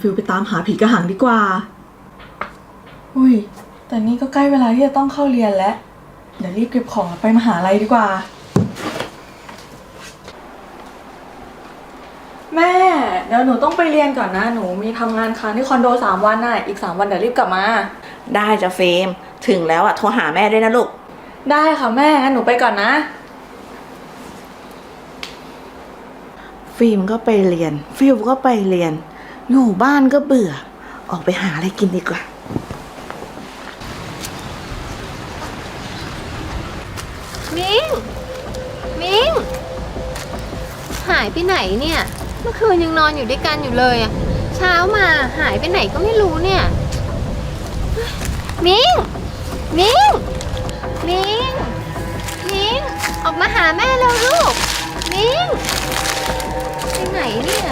ฟิลไปตามหาผีกระหังดีกว่า อุ้ย แต่นี่ก็ใกล้เวลาที่จะต้องเข้าเรียนแล้ว เดี๋ยวรีบเก็บของแล้วไปมหาลัยดีกว่า แม่ เดี๋ยวหนูต้องไปเรียนก่อนนะ หนูมีทำงานค้างที่คอนโดสามวันน่ะ อีกสามวันเดี๋ยวรีบกลับมา ได้จ้ะเฟรมถึงแล้วอะโทรหาแม่ด้วยนะลูก ได้ค่ะแม่ งั้นหนูไปก่อนนะ ฟิล์มก็ไปเรียน ฟิลก็ไปเรียน อยู่บ้านก็เบื่อ ออกไปหาอะไรกินดีกว่า มิง มิง หายไปไหนเนี่ย เมื่อคืนยังนอนอยู่ด้วยกันอยู่เลยอะเช้ามาหายไปไหนก็ไม่รู้เนี่ย มิง มิง มิง มิง ออกมาหาแม่เร็วลูก มิง ไปไหนเนี่ย